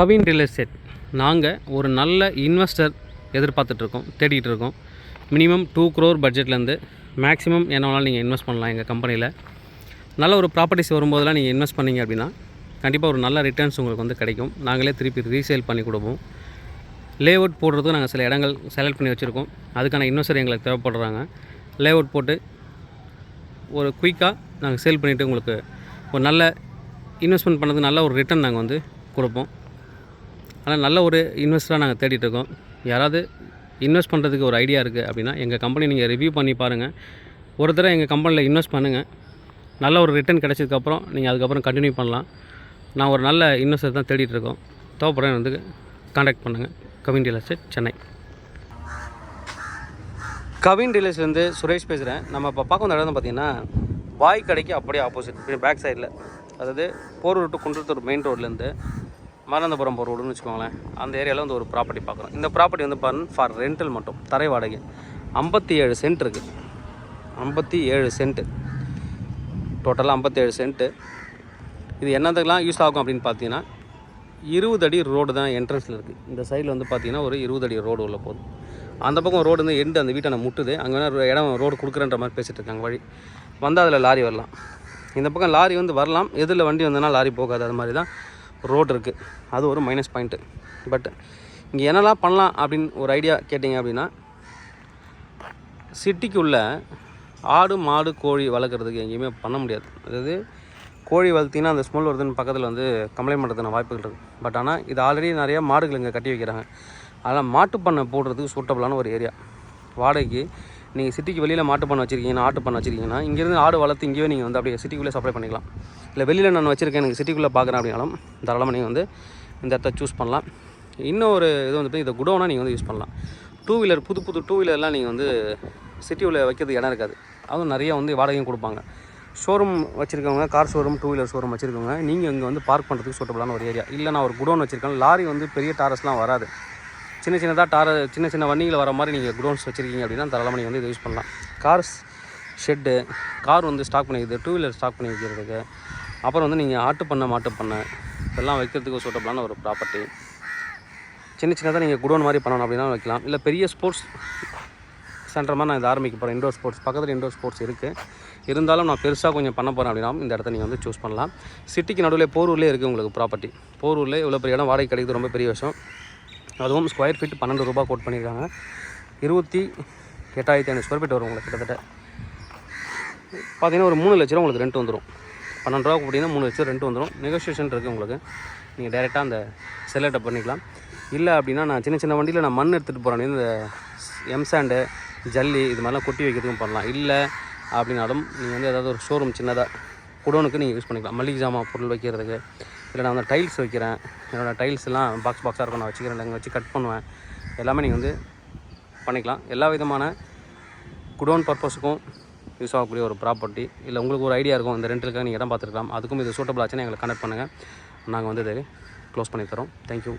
Kavin real estate. நாங்கள் ஒரு நல்ல இன்வெஸ்டர் எதிர்பார்த்துட்ருக்கோம் தேடிட்டு இருக்கோம் மினிமம் டூ க்ரோர் பட்ஜெட்லேருந்து மேக்ஸிமம் என்ன வேணாலும் நீங்கள் இன்வெஸ்ட் பண்ணலாம் எங்கள் கம்பெனியில் நல்ல ஒரு ப்ராப்பர்ட்டிஸ் வரும்போதெல்லாம் நீங்கள் இன்வெஸ்ட் பண்ணிங்க அப்படின்னா கண்டிப்பாக ஒரு நல்ல ரிட்டர்ன்ஸ் உங்களுக்கு வந்து கிடைக்கும். நாங்களே திருப்பி ரீசேல் பண்ணி கொடுப்போம். லே அவுட் போடுறதுக்கு நாங்கள் சில இடங்கள் செலக்ட் பண்ணி வச்சுருக்கோம். அதுக்கான இன்வெஸ்டர் எங்களுக்கு தேவைப்படுறாங்க. லே அவுட் போட்டு ஒரு குயிக்காக நாங்கள் சேல் பண்ணிவிட்டு உங்களுக்கு ஒரு நல்ல இன்வெஸ்ட்மெண்ட் பண்ணுறது நல்ல ஒரு ரிட்டர்ன் நாங்கள் வந்து கொடுப்போம். ஆனால் நல்ல ஒரு இன்வெஸ்டராக நாங்கள் தேடிட்டுருக்கோம். யாராவது இன்வெஸ்ட் பண்ணுறதுக்கு ஒரு ஐடியா இருக்குது அப்படின்னா எங்கள் கம்பெனி நீங்கள் ரிவ்யூ பண்ணி பாருங்கள் ஒரு தடவை எங்கள் கம்பெனியில் இன்வெஸ்ட் பண்ணுங்கள் நல்ல ஒரு ரிட்டர்ன் கிடைச்சதுக்கப்புறம் நீங்கள் அதுக்கப்புறம் கண்டினியூ பண்ணலாம். நான் ஒரு நல்ல இன்வெஸ்டர் தான் தேடிட்டுருக்கோம். தேவைப்படுறேன் வந்து காண்டாக்ட் பண்ணுங்கள் கவின் ரியல் எஸ்டேட் சென்னை கவின் டீலர்ஸ்லேருந்து சுரேஷ் பேசுகிறேன் நம்ம இப்போ பார்க்க வந்த இடம் பார்த்தீங்கன்னா பாய் கடைக்கு அப்படியே ஆப்போசிட் பேக் சைடில் அதாவது போரூர் டு குன்றத்தூர் மெயின் ரோட்லேருந்து மரந்தபுரம் போகிற ரோடுன்னு வச்சுக்கோங்களேன். அந்த ஏரியாவில் வந்து ஒரு ப்ராப்பர்ட்டி பார்க்குறோம். இந்த ப்ராப்பர்ட்டி வந்து பாருங்கள் ஃபார் ரெண்டல் மட்டும் தரை வாடகை. ஐம்பத்தி ஏழு சென்ட் இருக்குது ஐம்பத்தி ஏழு சென்ட்டு டோட்டலாக ஐம்பத்தேழு சென்ட்டு இது என்னதுக்கெல்லாம் யூஸ் ஆகும் அப்படின்னு பார்த்தீங்கன்னா இருபது அடி ரோடு தான் என்ட்ரன்ஸில் இருக்குது இந்த சைடில் வந்து பார்த்தீங்கன்னா ஒரு இருபது அடி ரோடு உள்ள போகுது. அந்த பக்கம் ரோடு வந்து எண்டு அந்த வீட்டை முட்டுது. அங்கே வேணால் இடம் ரோடு கொடுக்குறன்ற மாதிரி பேசிகிட்டு இருக்காங்க வழி. வந்தால் அதில் லாரி வரலாம். இந்த பக்கம் லாரி வந்து வரலாம். எதிரில் வண்டி வந்ததுன்னா லாரி போகாது. அது மாதிரி தான் ரோடு இருக்குது அது ஒரு மைனஸ் பாயிண்ட்டு பட் இங்கே என்னெல்லாம் பண்ணலாம் அப்படின்னு ஒரு ஐடியா கேட்டிங்க அப்படின்னா சிட்டிக்குள்ள ஆடு மாடு கோழி வளர்க்குறதுக்கு எங்கேயுமே பண்ண முடியாது. அதாவது கோழி வளர்த்திங்கன்னா அந்த ஸ்மெல் வருதுன்னு பக்கத்தில் வந்து கம்ப்ளைண்ட் பண்ணுறதுக்கான வாய்ப்புகள் இருக்குது பட் ஆனால் இது ஆல்ரெடி நிறையா மாடுகள் இங்கே கட்டி வைக்கிறாங்க. அதனால் மாட்டுப்பண்ணை போடுறதுக்கு சூட்டபுளான ஒரு ஏரியா வாடகைக்கு நீங்கள் சிட்டிக்கு வெளியில் மாட்டு பண்ண வச்சிருக்கீங்கன்னா ஆட்டு பண்ண வச்சிருக்கீங்கன்னா இங்கேருந்து ஆடு வளர்த்து இங்கேயே நீங்கள் வந்து அப்படியே சிட்டிக்குள்ளே சப்ளை பண்ணிக்கலாம். இல்லை வெளியில் நான் வச்சுருக்கேன் எனக்கு சிட்டிக்குள்ளே பார்க்குறேன் அப்படின்னாலும் தாராளமாக நீங்கள் வந்து இந்த இடத்த சூஸ் பண்ணலாம். இன்னும் ஒரு இது வந்து இந்த குடோனாக நீங்கள் வந்து யூஸ் பண்ணலாம். டூ வீலர் புது புது டூ வீலர்லாம் நீங்கள் வந்து சிட்டியில் வைக்கிறதுக்கு இடம் இருக்காது. அதுவும் நிறைய வந்து வாடகையும் கொடுப்பாங்க. ஷோரூம் வச்சுருக்கவங்க car showroom two wheeler showroom வச்சுருக்கவங்க நீங்கள் இங்கே வந்து பார்க் பண்ணுறதுக்கு சூட்டபிளான ஒரு ஏரியா இல்லை நான் ஒரு குடோன் வச்சுருக்கேன். லாரி வந்து பெரிய டாரஸ்லாம் வராது. சின்ன சின்னதாக டார சின்ன சின்ன வண்டிகள் வர மாதிரி நீங்கள் குடோன்ஸ் வச்சுருக்கீங்க அப்படின்னா தாராளமாக நீங்கள் வந்து இதை யூஸ் பண்ணலாம். கார்ஸ் ஷெட்டு கார் வந்து ஸ்டாக் பண்ணி வைக்கிறது டூ வீலர் ஸ்டாக் பண்ணி வைக்கிறதுக்கு அப்புறம் வந்து நீங்கள் ஆட்டு பண்ண மாட்டு பண்ண இதெல்லாம் வைக்கிறதுக்கு சூட்டபிளான ஒரு ப்ராப்பர்ட்டி சின்ன சின்னதாக நீங்கள் குடோன் மாதிரி பண்ணணும் அப்படின்னா வைக்கலாம். இல்லை பெரிய ஸ்போர்ட்ஸ் சென்டர் மாதிரி நான் இதை ஆரம்பிக்க போகிறேன் இண்டோர் ஸ்போர்ட்ஸ் பக்கத்தில் இண்டோர் ஸ்போர்ட்ஸ் இருக்குது இருந்தாலும் நான் பெருசாக கொஞ்சம் பண்ண போகிறேன் அப்படின்னா இந்த இடத்த நீங்கள் வந்து சூஸ் பண்ணலாம். சிட்டிக்கு நடுவில் போரூர்லேயே இருக்குது உங்களுக்கு ப்ராப்பர்ட்டி போரூரில் இவ்வளோ பெரிய இடம் வாடகை கிடைக்கிறது ரொம்ப பெரிய விஷயம். அதுவும் ஸ்கொயர் ஃபீட் பன்னெண்டு ரூபா கோட் பண்ணியிருக்காங்க. இருபத்தி எட்டாயிரத்தி ஐநூறு ஸ்கொயர் ஃபீட் வரும் உங்களுக்கு கிட்டத்தட்ட. பார்த்தீங்கன்னா ஒரு மூணு லட்ச ரூபா உங்களுக்கு ரெண்ட் வந்துடும் பன்னெண்டு ரூபா அப்படின்னா மூணு லட்சம் ரெண்ட் வந்துடும் நெகோஷியேஷன் இருக்குது உங்களுக்கு. நீங்கள் டேரெக்டாக அந்த செல்லட்டை பண்ணிக்கலாம். இல்லை அப்படின்னா நான் சின்ன சின்ன வண்டியில் நான் மண் எடுத்துகிட்டு போகிறேன் இந்த எம்சாண்டு ஜல்லி இது மாதிரிலாம் கொட்டி வைக்கிறதுக்கும் பண்ணலாம். இல்லை அப்படின்னாலும் நீங்கள் வந்து ஏதாவது ஒரு ஷோரூம் சின்னதாக குடோனுக்கு நீங்கள் யூஸ் பண்ணிக்கலாம். மளிகை ஜாமான் பொருள் வைக்கிறதுக்கு. இல்லை நான் வந்து டைல்ஸ் வைக்கிறேன். என்னோடய டைல்ஸ்லாம் பாக்ஸ் பாக்ஸாக இருக்கும். நான் வச்சுக்கிறேன். இல்லை வச்சு கட் பண்ணுவேன். எல்லாமே நீங்கள் வந்து பண்ணிக்கலாம். எல்லா விதமான குடோன் பர்பஸுக்கும் யூஸ் ஆகக்கூடிய ஒரு ப்ராப்பர்ட்டி இல்லை உங்களுக்கு ஒரு ஐடியா இருக்கும். இந்த ரெண்டுக்காக நீங்கள் இடம் பார்த்துருக்கலாம். அதுக்கும் இது சூட்டபிள் ஆச்சுன்னா எங்களை கனெக்ட் பண்ணுங்கள் நாங்கள் வந்து இதை க்ளோஸ் பண்ணி தரோம். தேங்க்யூ